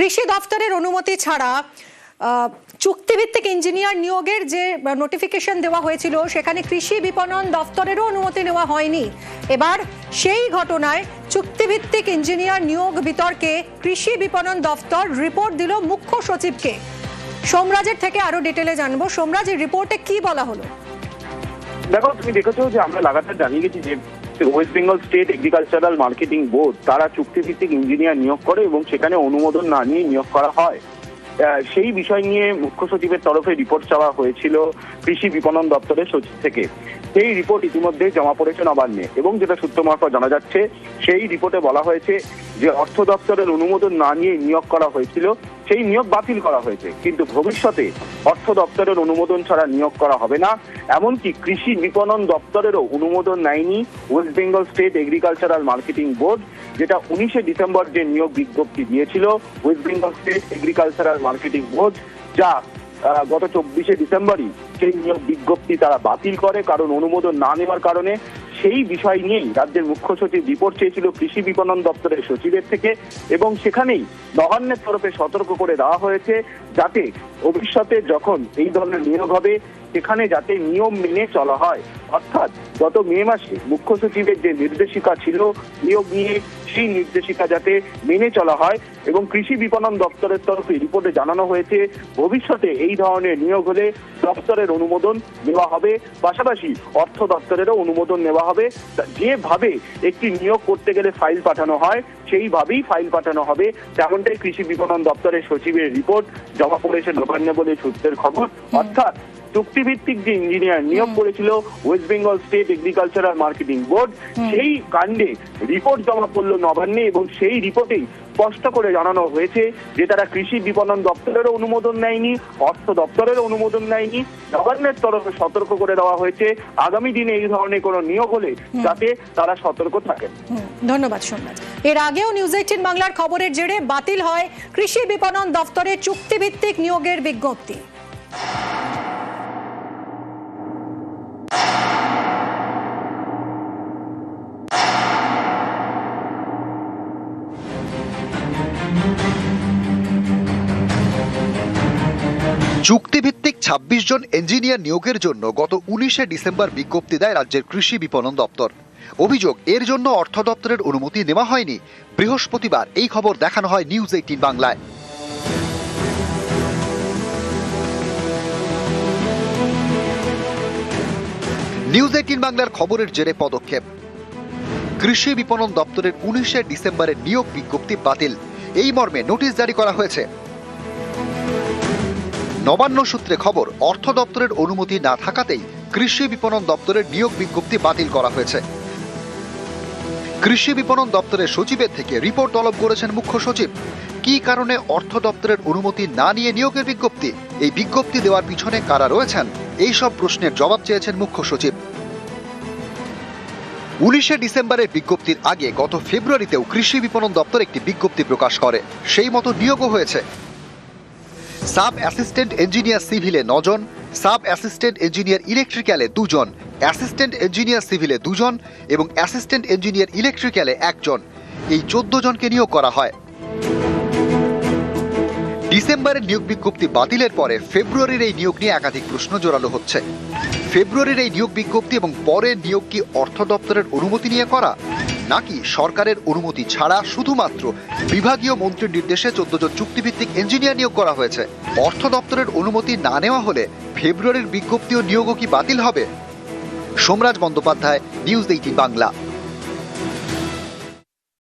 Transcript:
কৃষি দফতরের অনুমতি ছাড়া চুক্তিভিত্তিক ইঞ্জিনিয়ার নিয়োগের যে নোটিফিকেশন দেওয়া হয়েছিল, সেখানে কৃষি বিপণন দফতরেরও অনুমতি নেওয়া হয়নি। এবার সেই ঘটনায় চুক্তিভিত্তিক ইঞ্জিনিয়ার নিয়োগ বিতর্কে কৃষি বিপণন দফতর রিপোর্ট দিল মুখ্য সচিবকে। সোমরাজের থেকে আরও ডিটেলে জানব। সোমরাজ রিপোর্টে কি বলা হলো? দেখো, তুমি দেখেছ যে আমরা লাগাতার জানিয়ে গেছি যে West Bengal State Agricultural Marketing Board তারা চুক্তিভিত্তিক ইঞ্জিনিয়ার নিয়োগ করে এবং সেখানে অনুমোদন না নিয়ে নিয়োগ করা হয়। সেই বিষয় নিয়ে মুখ্য সচিবের তরফে রিপোর্ট চাওয়া হয়েছিল কৃষি বিপণন দপ্তরের সচিব থেকে। সেই রিপোর্ট ইতিমধ্যে জমা পড়েছে নবান্নে এবং যেটা সূত্র জানা যাচ্ছে, সেই রিপোর্টে বলা হয়েছে যে অর্থ দপ্তরের অনুমোদন না নিয়ে নিয়োগ করা হয়েছিল, সেই নিয়োগ বাতিল করা হয়েছে। কিন্তু ভবিষ্যতে অর্থ দপ্তরের অনুমোদন ছাড়া নিয়োগ করা হবে না। এমনকি কৃষি বিপণন দপ্তরেরও অনুমোদন নেয়নি West Bengal State Agricultural Marketing Board, যেটা উনিশে ডিসেম্বর যে নিয়োগ বিজ্ঞপ্তি দিয়েছিল West Bengal State Agricultural Marketing Board, যা গত চব্বিশে ডিসেম্বরই সেই নিয়োগ বিজ্ঞপ্তি তারা বাতিল করে, কারণ অনুমোদন না নেওয়ার কারণে সেই বিষয় নিয়েই রাজ্যের মুখ্য সচিব রিপোর্ট চেয়েছিল কৃষি বিপণন দপ্তরের সচিবের থেকে এবং সেখানেই নবান্নের তরফে সতর্ক করে দেওয়া হয়েছে যাতে ভবিষ্যতে যখন এই ধরনের নিয়োগ হবে, সেখানে যাতে নিয়ম মেনে চলা হয়। অর্থাৎ গত মে মাসে মুখ্য সচিবের যে নির্দেশিকা ছিল নিয়োগ নিয়ে সেই নির্দেশিকা যাতে মেনে চলা হয় এবং কৃষি বিপণন দপ্তরের তরফে রিপোর্টে জানানো হয়েছে ভবিষ্যতে এই ধরনের নিয়োগ হলে দপ্তরের অনুমোদন নেওয়া হবে। পাশাপাশি অর্থ দপ্তরেরও অনুমোদন নেওয়া হবে। যেভাবে একটি নিয়োগ করতে গেলে ফাইল পাঠানো হয় সেইভাবেই ফাইল পাঠানো হবে। তেমনটাই কৃষি বিপণন দপ্তরের সচিবের রিপোর্ট জমা পড়েছে নবান্নে বলে সূত্রের খবর। অর্থাৎ চুক্তিভিত্তিক যে ইঞ্জিনিয়ার নিয়োগ করেছিল West Bengal State Agricultural Marketing Board সেই কাণ্ডে রিপোর্ট জমা পড়ল নবান্নে এবং সেই রিপোর্টেই স্পষ্ট করে জানানো হয়েছে যে তারা কৃষি বিপণন দপ্তরেরও অনুমোদন নেয়নি অর্থ দপ্তরেরও অনুমোদন নেয়নি। নবান্নের তরফে সতর্ক করে দেওয়া হয়েছে। আগামী দিনে এই ধরনের কোনো নিয়োগ হলে যাতে তারা সতর্ক থাকেন হুম, ধন্যবাদ সোমরাজ এর আগেও নিউজ এইটিন বাংলার খবরের জেরে বাতিল হয় কৃষি বিপণন দফতরে চুক্তিভিত্তিক নিয়োগের বিজ্ঞপ্তি। চুক্তিভিত্তিক ২৬ জন ইঞ্জিনিয়ার নিয়োগের জন্য গত উনিশে ডিসেম্বর বিজ্ঞপ্তি দেয় রাজ্যের কৃষি বিপণন দপ্তর। অভিযোগ, এর জন্য অর্থ দপ্তরের অনুমতি নেওয়া হয়নি। বৃহস্পতিবার এই খবর দেখানো হয় নিউজ এইটিন বাংলায়। নিউজ এইটিন বাংলার খবরের জেরে পদক্ষেপ। কৃষি বিপণন দপ্তরের উনিশে ডিসেম্বরের নিয়োগ বিজ্ঞপ্তি বাতিল। এই মর্মে নোটিশ জারি করা হয়েছে। নবান্ন সূত্রে খবর, অর্থ দপ্তরের অনুমতি না থাকাতেই কৃষি বিপণন দপ্তরের নিয়োগ বিজ্ঞপ্তি বাতিল করা হয়েছে। কৃষি বিপণন দপ্তরের সচিবের থেকে রিপোর্ট তলব করেছেন মুখ্য সচিব। কী কারণে অর্থ দপ্তরের অনুমতি না নিয়ে নিয়োগের বিজ্ঞপ্তি? এই বিজ্ঞপ্তি দেওয়ার পিছনে কারা রয়েছেন? এই সব প্রশ্নের জবাব চেয়েছেন মুখ্য সচিব। উনিশে ডিসেম্বরের বিজ্ঞপ্তির আগে গত ফেব্রুয়ারিতেও কৃষি বিপণন দপ্তর একটি বিজ্ঞপ্তি প্রকাশ করে। সেই মতো নিয়োগও হয়েছে। সাব অ্যাসিস্ট্যান্ট ইঞ্জিনিয়ার সিভিলে নজন, সাব অ্যাসিস্ট্যান্ট ইঞ্জিনিয়ার ইলেকট্রিক্যালে দুজন, অ্যাসিস্ট্যান্ট ইঞ্জিনিয়ার সিভিলে দুজন এবং অ্যাসিস্ট্যান্ট ইঞ্জিনিয়ার ইলেকট্রিক্যালে একজন। এই চোদ্দ জনকে নিয়োগ করা হয়। ডিসেম্বরের নিয়োগ বিজ্ঞপ্তি বাতিলের পরে ফেব্রুয়ারির এই নিয়োগ নিয়ে একাধিক প্রশ্ন জোরালো হচ্ছে। ফেব্রুয়ারির এই নিয়োগ বিজ্ঞপ্তি এবং পরের নিয়োগ কি অর্থ দপ্তরের অনুমতি নিয়ে করা? নাকি সরকারের অনুমতি ছাড়া শুধুমাত্র বিভাগীয় মন্ত্রীর নির্দেশে চোদ্দ জন চুক্তিভিত্তিক ইঞ্জিনিয়ার নিয়োগ করা হয়েছে? অর্থ দপ্তরের অনুমতি না নেওয়া হলে ফেব্রুয়ারির বিজ্ঞপ্তি ও নিয়োগও কি বাতিল হবে? Somraj Bandyopadhyay, News eighteen Bangla.